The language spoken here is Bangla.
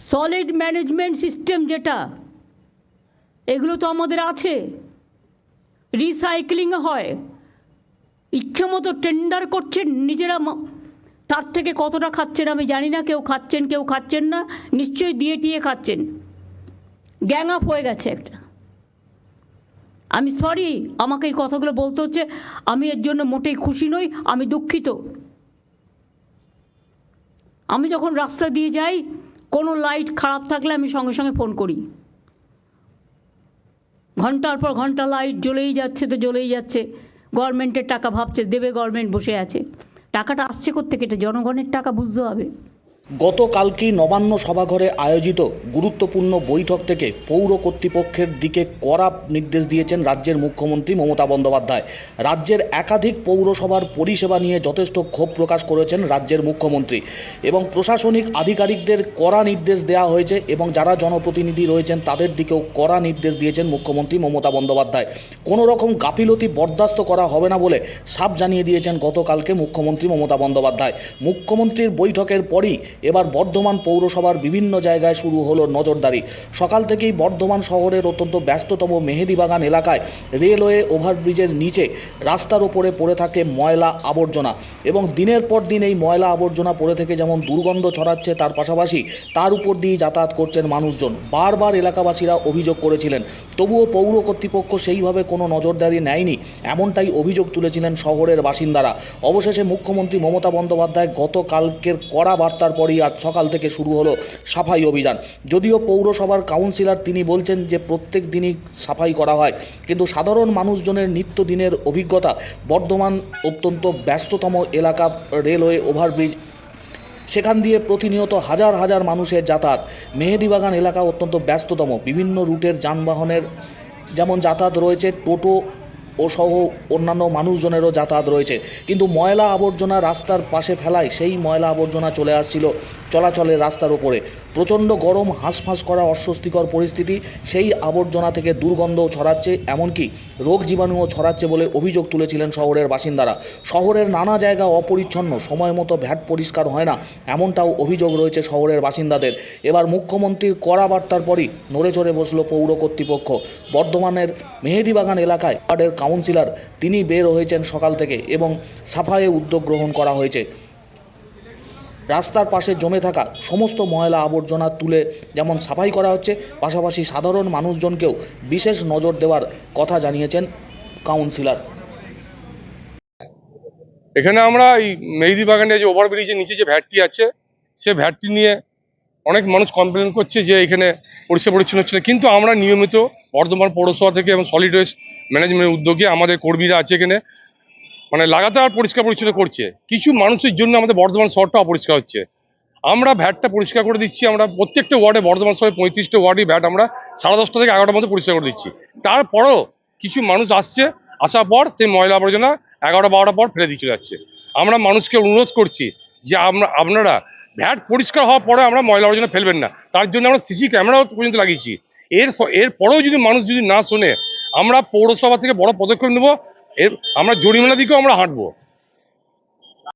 সলিড ম্যানেজমেন্ট সিস্টেম যেটা, এগুলো তো আমাদের আছে। রিসাইক্লিং হয়। ইচ্ছা মতো টেন্ডার করছেন, নিজেরা তার থেকে কতটা খাচ্ছেন আমি জানি না, কেউ খাচ্ছেন কেউ খাচ্ছেন না, নিশ্চয়ই দিয়ে টিয়ে খাচ্ছেন। গ্যাং আপ হয়ে গেছে একটা। আমি সরি আমাকে এই কথাগুলো বলতে হচ্ছে, আমি এর জন্য মোটেই খুশি নই, আমি দুঃখিত। আমি যখন রাস্তা দিয়ে যাই কোনো লাইট খারাপ থাকলে আমি সঙ্গে সঙ্গে ফোন করি। ঘণ্টার পর ঘণ্টা লাইট জ্বলেই যাচ্ছে তো জ্বলেই যাচ্ছে। গভর্নমেন্টের টাকা ভাবছে, দেবে গভর্নমেন্ট বসে আছে। টাকাটা আসছে করতে এটা জনগণের টাকা, বুঝতে হবে। গতকালকেই নবান্ন সভাঘরে আয়োজিত গুরুত্বপূর্ণ বৈঠক থেকে পৌর কর্তৃপক্ষের দিকে কড়া নির্দেশ দিয়েছেন রাজ্যের মুখ্যমন্ত্রী মমতা বন্দ্যোপাধ্যায়। রাজ্যের একাধিক পৌরসভার পরিষেবা নিয়ে যথেষ্ট ক্ষোভ প্রকাশ করেছেন রাজ্যের মুখ্যমন্ত্রী এবং প্রশাসনিক আধিকারিকদের কড়া নির্দেশ দেওয়া হয়েছে এবং যারা জনপ্রতিনিধি রয়েছেন তাদের দিকেও কড়া নির্দেশ দিয়েছেন মুখ্যমন্ত্রী মমতা বন্দ্যোপাধ্যায়। কোনো রকম গাফিলতি বরদাস্ত করা হবে না বলে সাপ জানিয়ে দিয়েছেন গতকালকে মুখ্যমন্ত্রী মমতা বন্দ্যোপাধ্যায়। মুখ্যমন্ত্রীর বৈঠকের পরই এবার বর্ধমান পৌরসভার বিভিন্ন জায়গায় শুরু হলো নজরদারি। সকাল থেকেই বর্ধমান শহরের অত্যন্ত ব্যস্ততম মেহেদিবাগান এলাকায় রেলওয়ে ওভারব্রিজের নিচে রাস্তার ওপরে পড়ে থাকে ময়লা আবর্জনা এবং দিনের পর দিন এই ময়লা আবর্জনা পড়ে থেকে যেমন দুর্গন্ধ ছড়াচ্ছে তার পাশাপাশি তার উপর দিয়ে যাতায়াত করছেন মানুষজন। বারবার এলাকাবাসীরা অভিযোগ করেছিলেন, তবুও পৌর কর্তৃপক্ষ সেইভাবে কোনো নজরদারি নেয়নি, এমনটাই অভিযোগ তুলেছিলেন শহরের বাসিন্দারা। অবশেষে মুখ্যমন্ত্রী মমতা বন্দ্যোপাধ্যায় গতকালকের কড়া বার্তার পরই আজ সকাল থেকে শুরু হলো সাফাই অভিযান। যদিও পৌরসভার কাউন্সিলর তিনি বলছেন যে প্রত্যেক দিনই সাফাই করা হয়, কিন্তু সাধারণ মানুষজনের নিত্যদিনের অভিজ্ঞতা, বর্ধমান অত্যন্ত ব্যস্ততম এলাকা রেলওয়ে ওভারব্রিজ, সেখান দিয়ে প্রতিনিয়ত হাজার হাজার মানুষের যাতায়াত। মেহেদিবাগান এলাকা অত্যন্ত ব্যস্ততম। বিভিন্ন রুটের যানবাহনের যেমন যাতায়াত রয়েছে, টোটো ও সহ অন্যান্য মানুষজনেরও যাতায়াত রয়েছে। কিন্তু ময়লা আবর্জনা রাস্তার পাশে ফেলায় সেই ময়লা আবর্জনা চলে আসছিল। চলাচলের রাস্তার ওপরে প্রচণ্ড গরম, হাঁসফাঁস করা অস্বস্তিকর পরিস্থিতি, সেই আবর্জনা থেকে দুর্গন্ধও ছড়াচ্ছে, এমনকি রোগ জীবাণুও ছড়াচ্ছে বলে অভিযোগ তুলেছিলেন শহরের বাসিন্দারা। শহরের নানা জায়গা অপরিচ্ছন্ন সময় মতো ভ্যাট পরিষ্কার হয় না, এমনটাও অভিযোগ রয়েছে শহরের বাসিন্দাদের। এবার মুখ্যমন্ত্রীর কড়া বার্তার পরই নড়ে চড়ে বসল পৌর কর্তৃপক্ষ। বর্ধমানের মেহেদিবাগান এলাকায় ওয়ার্ডের কাউন্সিলর, তিনি বের হয়েছেন সকাল থেকে এবং সাফাইয়ে উদ্যোগ গ্রহণ করা হয়েছে। রাস্তার পাশে জমে থাকা সমস্ত ময়লা আবর্জনা তুলে যেমন সাফাই করা হচ্ছে, পাশাপাশি সাধারণ মানুষজনকেও বিশেষ নজর দেওয়ার কথা জানিয়েছেন কাউন্সিলর। এখানে আমরা এই মেহেদি বাগানে যে ওভারব্রিজের নিচে যে ভ্যাটটি আছে, সে ভ্যাটটি নিয়ে অনেক মানুষ কমপ্লেন করছে যে এখানে পরিষ্কার পরিচ্ছন্ন হচ্ছে কিন্তু আমরা নিয়মিত বর্ধমান পৌরসভা থেকে এবং সলিড ওয়েস্ট ম্যানেজমেন্টের উদ্যোগে আমাদের কর্মীরা আছে এখানে। মানে লাগাতার পরিষ্কার পরিচ্ছন্ন করছে। কিছু মানুষের জন্য আমাদের বর্ধমান শহরটা অপরিষ্কার হচ্ছে। আমরা ভ্যাটটা পরিষ্কার করে দিচ্ছি, আমরা প্রত্যেকটা ওয়ার্ডে বর্ধমান শহরে পঁয়ত্রিশটা ওয়ার্ডে ভ্যাট আমরা সাড়ে দশটা থেকে এগারোটার মধ্যে পরিষ্কার করে দিচ্ছি। তারপরও কিছু মানুষ আসছে, আসার পর সেই ময়লা আবর্জনা এগারোটা বারোটা পর ফেলে দিয়ে যাচ্ছে। আমরা মানুষকে অনুরোধ করছি যে আমরা, আপনারা ভ্যাট পরিষ্কার হওয়ার পরে আমরা ময়লা আবর্জনা ফেলবেন না। তার জন্য আমরা সিসি ক্যামেরাও পর্যন্ত লাগিয়েছি। এর এরপরেও যদি মানুষ যদি না শোনে, আমরা পৌরসভা থেকে বড় পদক্ষেপ নেব। এর আমরা জরিমানা দিকেও আমরা হাঁটবো।